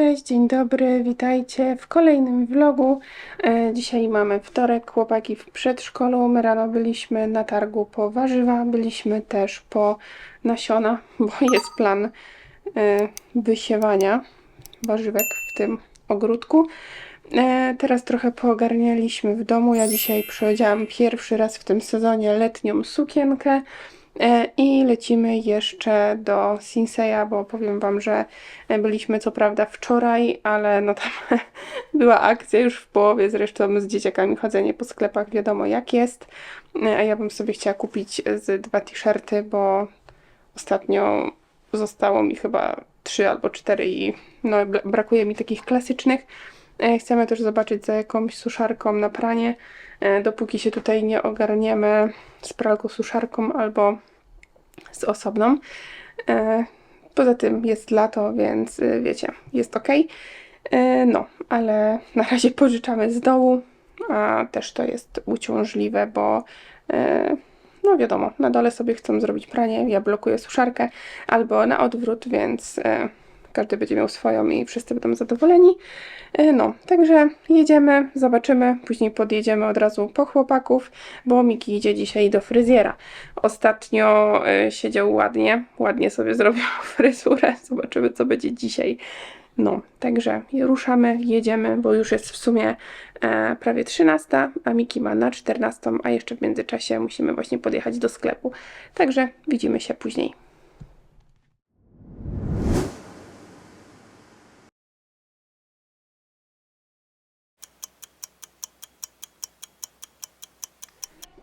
Cześć, dzień dobry, witajcie w kolejnym vlogu. E, dzisiaj mamy wtorek, chłopaki w przedszkolu. My rano byliśmy na targu po warzywa, byliśmy też po nasiona, bo jest plan e, wysiewania warzywek w tym ogródku. E, teraz trochę poogarnialiśmy w domu. Ja dzisiaj przyodziałam pierwszy raz w tym sezonie letnią sukienkę. E, I lecimy jeszcze do Sinseya, bo powiem Wam, że byliśmy co prawda wczoraj, ale no tam była akcja już w połowie, zresztą z dzieciakami chodzenie po sklepach wiadomo jak jest. E, A ja bym sobie chciała kupić z dwa t-shirty, bo ostatnio zostało mi chyba trzy albo cztery i no, bra- brakuje mi takich klasycznych. E, Chcemy też zobaczyć za jakąś suszarką na pranie, e, dopóki się tutaj nie ogarniemy z pralką suszarką albo z osobną. E, Poza tym jest lato, więc wiecie, jest ok. No, ale na razie pożyczamy z dołu, a też to jest uciążliwe, bo no wiadomo, na dole sobie chcą zrobić pranie, ja blokuję suszarkę, albo na odwrót, więc każdy będzie miał swoją i wszyscy będą zadowoleni. E, No, także jedziemy, zobaczymy, później podjedziemy od razu po chłopaków, bo Miki idzie dzisiaj do fryzjera. Ostatnio e, siedział ładnie, ładnie sobie zrobił fryzurę, zobaczymy co będzie dzisiaj. No, także ruszamy, jedziemy, bo już jest w sumie e, prawie 13, a Miki ma na 14, a jeszcze w międzyczasie musimy właśnie podjechać do sklepu. Także widzimy się później.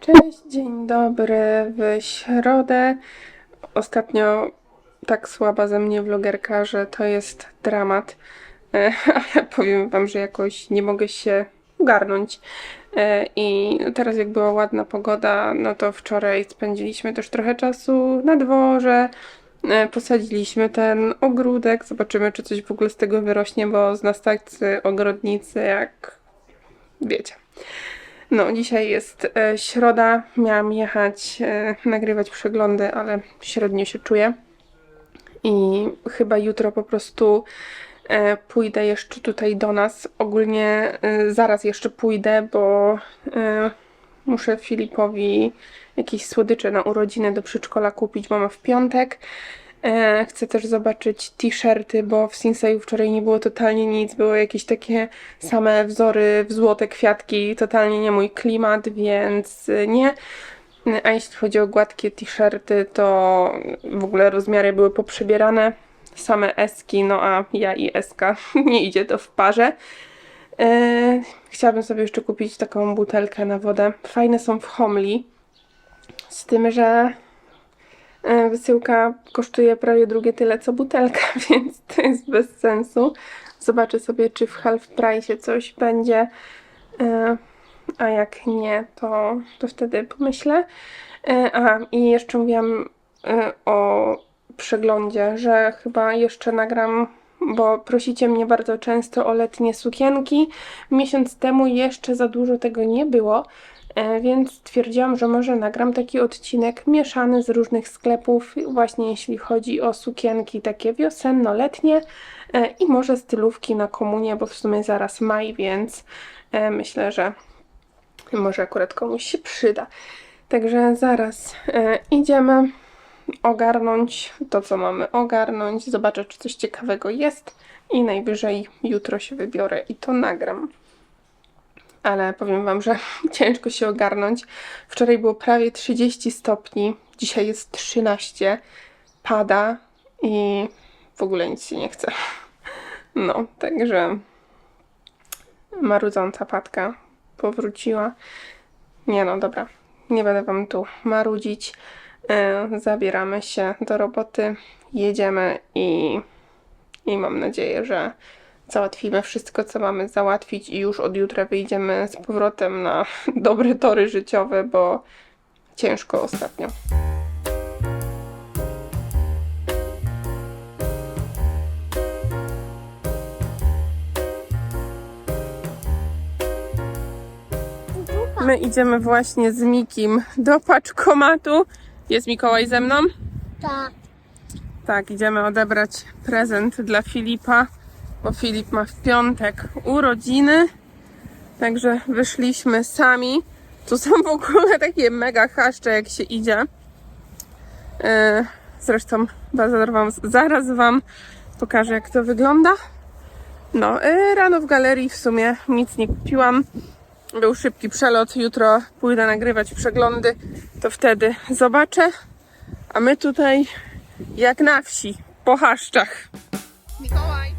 Cześć, dzień dobry w środę. Ostatnio tak słaba ze mnie vlogerka, że to jest dramat. E, Ale powiem wam, że jakoś nie mogę się ogarnąć. E, I teraz jak była ładna pogoda, no to wczoraj spędziliśmy też trochę czasu na dworze. E, Posadziliśmy ten ogródek, zobaczymy czy coś w ogóle z tego wyrośnie, bo z nas tacy ogrodnicy jak wiecie. No, dzisiaj jest e, środa. Miałam jechać, e, nagrywać przeglądy, ale średnio się czuję. I chyba jutro po prostu e, pójdę jeszcze tutaj do nas. Ogólnie e, zaraz jeszcze pójdę, bo e, muszę Filipowi jakieś słodycze na urodziny do przedszkola kupić, bo ma w piątek. E, Chcę też zobaczyć t-shirty, bo w Sinseju wczoraj nie było totalnie nic. Były jakieś takie same wzory w złote kwiatki, totalnie nie mój klimat, więc y, nie. A jeśli chodzi o gładkie t-shirty, to w ogóle rozmiary były poprzebierane. Same eski, no a ja i eska nie idzie to w parze. E, Chciałabym sobie jeszcze kupić taką butelkę na wodę. Fajne są w Homli. Z tym, że E, Wysyłka kosztuje prawie drugie tyle co butelka, więc to jest bez sensu. Zobaczę sobie, czy w half price coś będzie, e, a jak nie, to, to wtedy pomyślę. E, Aha, i jeszcze mówiłam e, o przeglądzie, że chyba jeszcze nagram, bo prosicie mnie bardzo często o letnie sukienki. Miesiąc temu jeszcze za dużo tego nie było, E, Więc stwierdziłam, że może nagram taki odcinek mieszany z różnych sklepów, właśnie jeśli chodzi o sukienki takie wiosenno-letnie e, i może stylówki na komunię, bo w sumie zaraz maj, więc e, myślę, że może akurat komuś się przyda. Także zaraz e, idziemy ogarnąć to, co mamy ogarnąć, zobaczę, czy coś ciekawego jest i najwyżej jutro się wybiorę i to nagram ale powiem Wam, że ciężko się ogarnąć. Wczoraj było prawie 30 stopni, dzisiaj jest 13, pada i w ogóle nic się nie chce. No, także marudząca patka powróciła. Nie no, dobra, nie będę Wam tu marudzić. E, Zabieramy się do roboty, jedziemy i, i mam nadzieję, że załatwimy wszystko, co mamy załatwić i już od jutra wyjdziemy z powrotem na dobre tory życiowe, bo ciężko ostatnio. My idziemy właśnie z Mikim do paczkomatu. Jest Mikołaj ze mną? Tak. Tak, idziemy odebrać prezent dla Filipa. Bo Filip ma w piątek urodziny. Także wyszliśmy sami. Tu są w ogóle takie mega chaszcze, jak się idzie. E, Zresztą zaraz wam, pokażę, jak to wygląda. No, e, rano w galerii w sumie nic nie kupiłam. Był szybki przelot. Jutro pójdę nagrywać przeglądy, to wtedy zobaczę. A my tutaj, jak na wsi, po chaszczach. Mikołaj,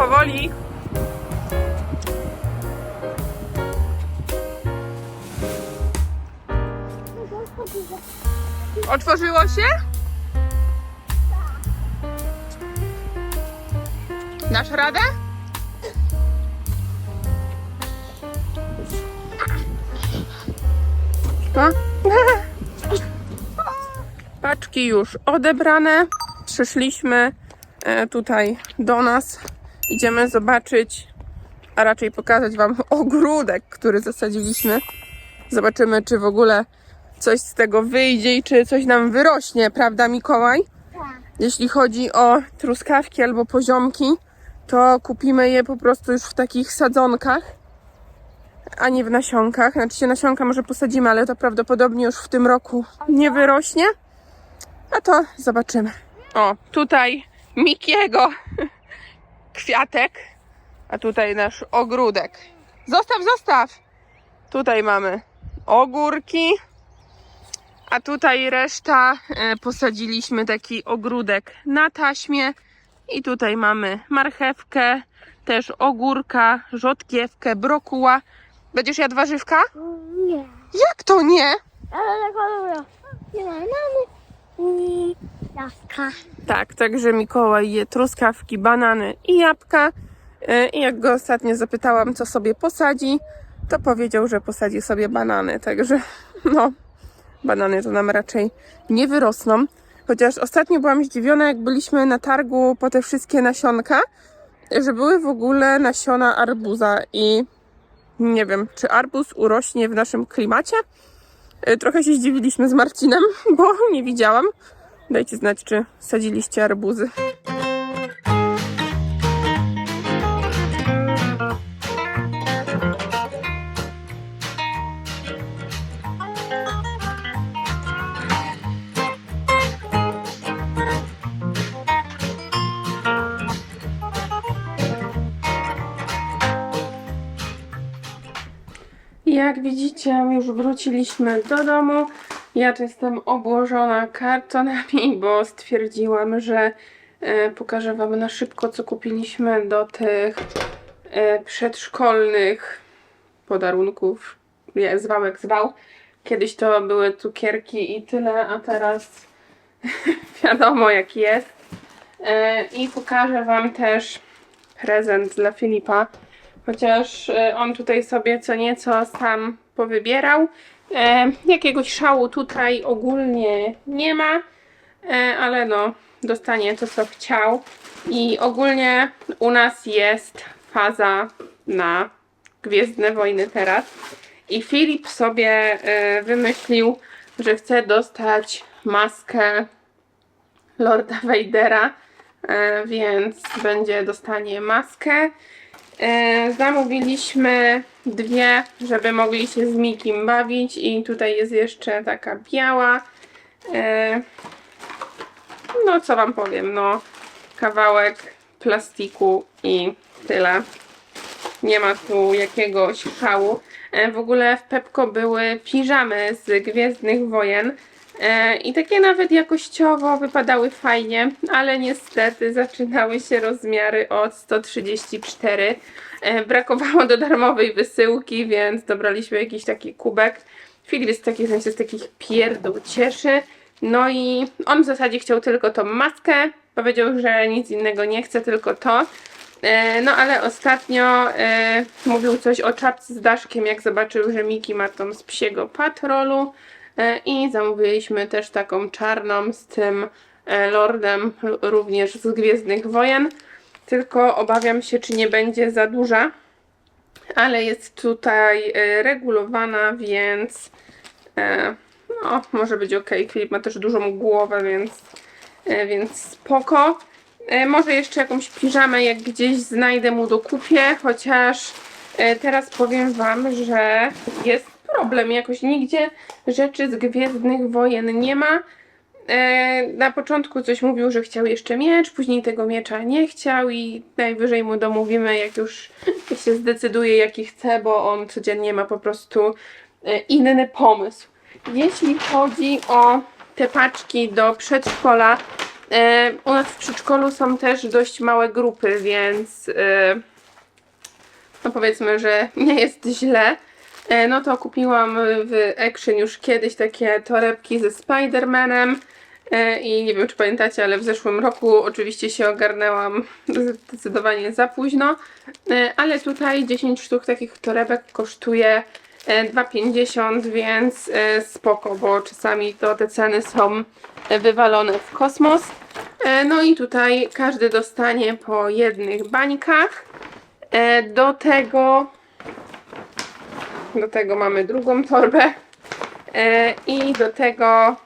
Powoli. Otworzyło się? Dasz radę? Co? Paczki już odebrane. Przyszliśmy e, tutaj do nas. Idziemy zobaczyć, a raczej pokazać Wam ogródek, który zasadziliśmy. Zobaczymy, czy w ogóle coś z tego wyjdzie i czy coś nam wyrośnie, prawda, Mikołaj? Jeśli chodzi o truskawki albo poziomki, to kupimy je po prostu już w takich sadzonkach, a nie w nasionkach. Znaczy się nasionka może posadzimy, ale to prawdopodobnie już w tym roku nie wyrośnie. A to zobaczymy. O, tutaj Mikiego kwiatek, a tutaj nasz ogródek. Zostaw, zostaw! Tutaj mamy ogórki, a tutaj reszta e, posadziliśmy taki ogródek na taśmie. I tutaj mamy marchewkę, też ogórka, rzodkiewkę, brokuła. Będziesz jadł warzywka? Nie, Jak to nie? ale tak dobra. Nie ma mamy jabłka. Tak, także Mikołaj je truskawki, banany i jabłka. E, I jak go ostatnio zapytałam, co sobie posadzi, to powiedział, że posadzi sobie banany. Także no, banany to nam raczej nie wyrosną. Chociaż ostatnio byłam zdziwiona, jak byliśmy na targu po te wszystkie nasionka, że były w ogóle nasiona arbuza i nie wiem, czy arbuz urośnie w naszym klimacie. E, Trochę się zdziwiliśmy z Marcinem, bo nie widziałam. Dajcie znać, czy sadziliście arbuzy. Jak widzicie, już wróciliśmy do domu. Ja tu jestem obłożona kartonami, bo stwierdziłam, że e, pokażę Wam na szybko, co kupiliśmy do tych e, przedszkolnych podarunków. Nie, zwał jak zwał. Kiedyś to były cukierki i tyle, a teraz wiadomo jak jest. E, I pokażę Wam też prezent dla Filipa. Chociaż on tutaj sobie co nieco sam powybierał. E, jakiegoś szału tutaj ogólnie nie ma, e, ale no, dostanie to co chciał. I ogólnie u nas jest faza na Gwiezdne Wojny teraz. I Filip sobie e, wymyślił, że chce dostać maskę Lorda Vadera, e, więc będzie dostanie maskę. E, zamówiliśmy dwie, żeby mogli się z Mikim bawić i tutaj jest jeszcze taka biała. E, no co wam powiem, no kawałek plastiku i tyle. Nie ma tu jakiegoś szału. E, w ogóle w Pepko były piżamy z Gwiezdnych Wojen. E, I takie nawet jakościowo wypadały fajnie, ale niestety zaczynały się rozmiary od 134. E, Brakowało do darmowej wysyłki, więc dobraliśmy jakiś taki kubek. Filip jest taki, w sensie z takich pierdół cieszy. No i on w zasadzie chciał tylko tą maskę. Powiedział, że nic innego nie chce, tylko to. E, No ale ostatnio mówił coś o czapce z daszkiem, jak zobaczył, że Miki ma tą z psiego patrolu. E, I zamówiliśmy też taką czarną z tym e, lordem, również z Gwiezdnych Wojen. Tylko obawiam się, czy nie będzie za duża, ale jest tutaj e, regulowana, więc no, może być ok. Filip ma też dużą głowę, więc, więc spoko. Może jeszcze jakąś piżamę, jak gdzieś znajdę mu dokupię, chociaż teraz powiem Wam, że jest problem. Jakoś nigdzie rzeczy z Gwiezdnych Wojen nie ma. E, na początku coś mówił, że chciał jeszcze miecz, później tego miecza nie chciał i najwyżej mu domówimy, jak już się zdecyduje, jaki chce, bo on codziennie ma po prostu e, inny pomysł. Jeśli chodzi o te paczki do przedszkola, e, u nas w przedszkolu są też dość małe grupy, więc e, no powiedzmy, że nie jest źle. E, No to kupiłam w Action już kiedyś takie torebki ze Spider-Manem. E, I nie wiem, czy pamiętacie, ale w zeszłym roku oczywiście się ogarnęłam zdecydowanie za późno. E, Ale tutaj 10 sztuk takich torebek kosztuje e, 2,50, więc spoko, bo czasami to te ceny są wywalone w kosmos. No i tutaj każdy dostanie po jednych bańkach. Do tego do tego mamy drugą torbę. E, I do tego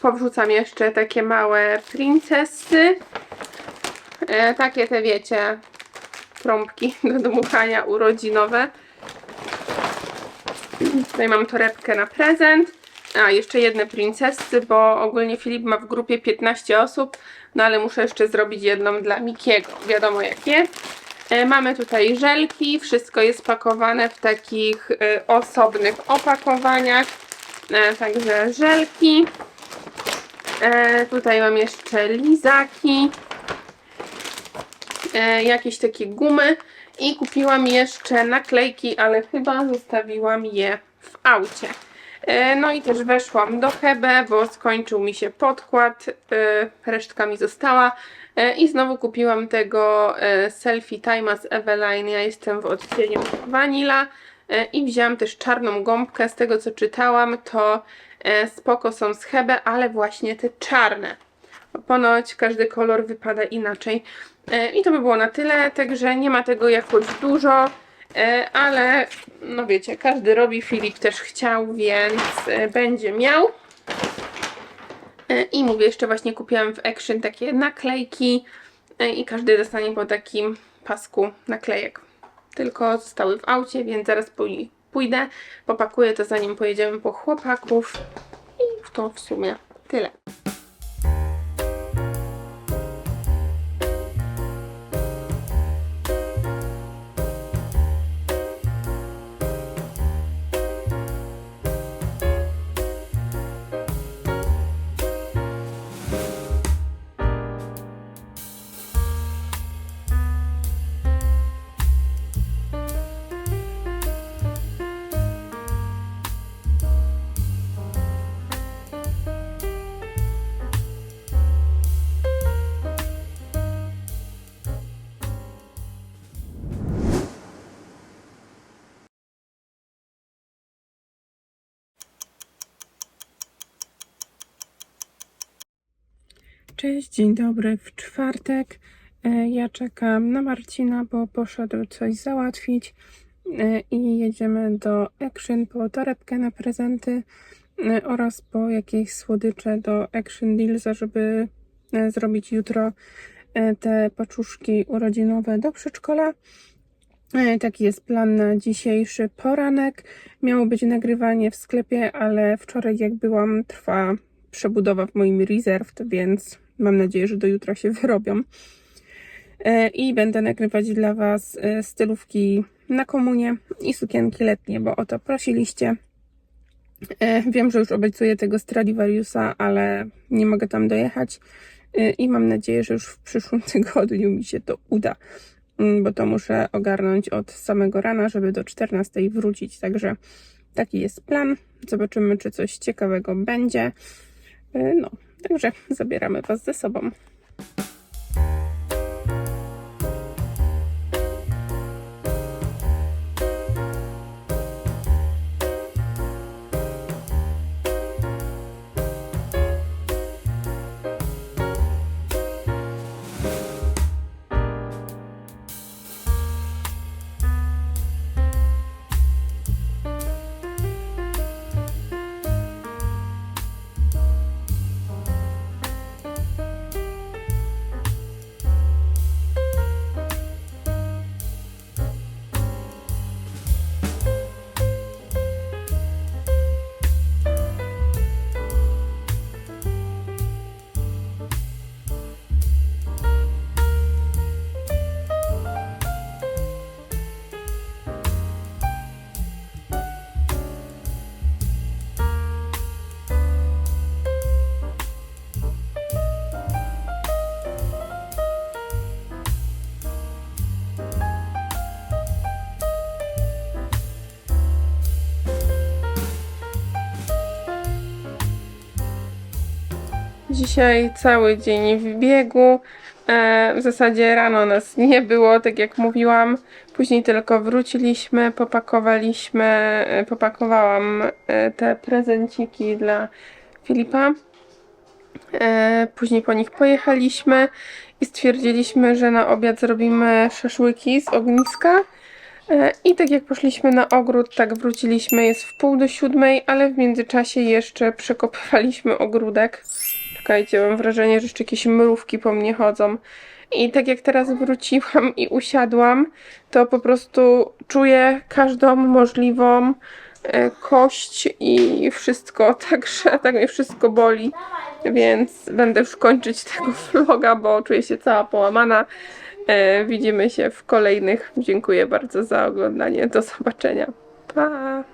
powrzucam jeszcze takie małe princesy. E, takie te wiecie, trąbki do dmuchania urodzinowe. Tutaj mam torebkę na prezent. A, jeszcze jedne princesy, bo ogólnie Filip ma w grupie 15 osób, no ale muszę jeszcze zrobić jedną dla Mikiego. Wiadomo jakie. E, Mamy tutaj żelki, wszystko jest pakowane w takich e, osobnych opakowaniach, e, także żelki. Tutaj mam jeszcze lizaki, jakieś takie gumy i kupiłam jeszcze naklejki, ale chyba zostawiłam je w aucie. E, No i też weszłam do Hebe, bo skończył mi się podkład, e, resztka mi została. E, I znowu kupiłam tego Selfie Time'a z Eveline. Ja jestem w odcieniu Vanilla. I wzięłam też czarną gąbkę. Z tego co czytałam, to spoko są z Hebe, ale właśnie te czarne. Ponoć każdy kolor wypada inaczej. I to by było na tyle, także nie ma tego jakoś dużo. E, ale no wiecie, każdy robi, Filip też chciał, więc e, będzie miał. E, I mówię, jeszcze właśnie kupiłam w Action takie naklejki i każdy dostanie po takim pasku naklejek. Tylko zostały w aucie, więc zaraz pój- pójdę, popakuję to zanim pojedziemy po chłopaków i to w sumie tyle. Cześć, dzień dobry. W czwartek e, ja czekam na Marcina, bo poszedł coś załatwić e, i jedziemy do Action po torebkę na prezenty e, oraz po jakieś słodycze do Action Dealsa, żeby zrobić jutro te paczuszki urodzinowe do przedszkola. Taki jest plan na dzisiejszy poranek. Miało być nagrywanie w sklepie, ale wczoraj jak byłam, trwa przebudowa w moim Reserved, więc mam nadzieję, że do jutra się wyrobią. E, I będę nagrywać dla Was e, stylówki na komunie i sukienki letnie, bo o to prosiliście. E, Wiem, że już obiecuję tego Stradivariusa, ale nie mogę tam dojechać i mam nadzieję, że już w przyszłym tygodniu mi się to uda, Mm, bo to muszę ogarnąć od samego rana, żeby do 14 wrócić. Także taki jest plan. Zobaczymy, czy coś ciekawego będzie. No, także zabieramy Was ze sobą. Dzisiaj cały dzień w biegu. E, w zasadzie rano nas nie było, tak jak mówiłam. Później tylko wróciliśmy, popakowaliśmy, e, popakowałam e, te prezenciki dla Filipa. Później po nich pojechaliśmy i stwierdziliśmy, że na obiad zrobimy szaszłyki z ogniska. I tak jak poszliśmy na ogród, tak wróciliśmy. Jest w pół do siódmej, ale w międzyczasie jeszcze przekopywaliśmy ogródek. Czekajcie, mam wrażenie, że jeszcze jakieś mrówki po mnie chodzą. I tak jak teraz wróciłam i usiadłam, to po prostu czuję każdą możliwą e, kość i wszystko, także tak mnie wszystko boli, więc będę już kończyć tego vloga, bo czuję się cała połamana. E, widzimy się w kolejnych. Dziękuję bardzo za oglądanie. Do zobaczenia. Pa!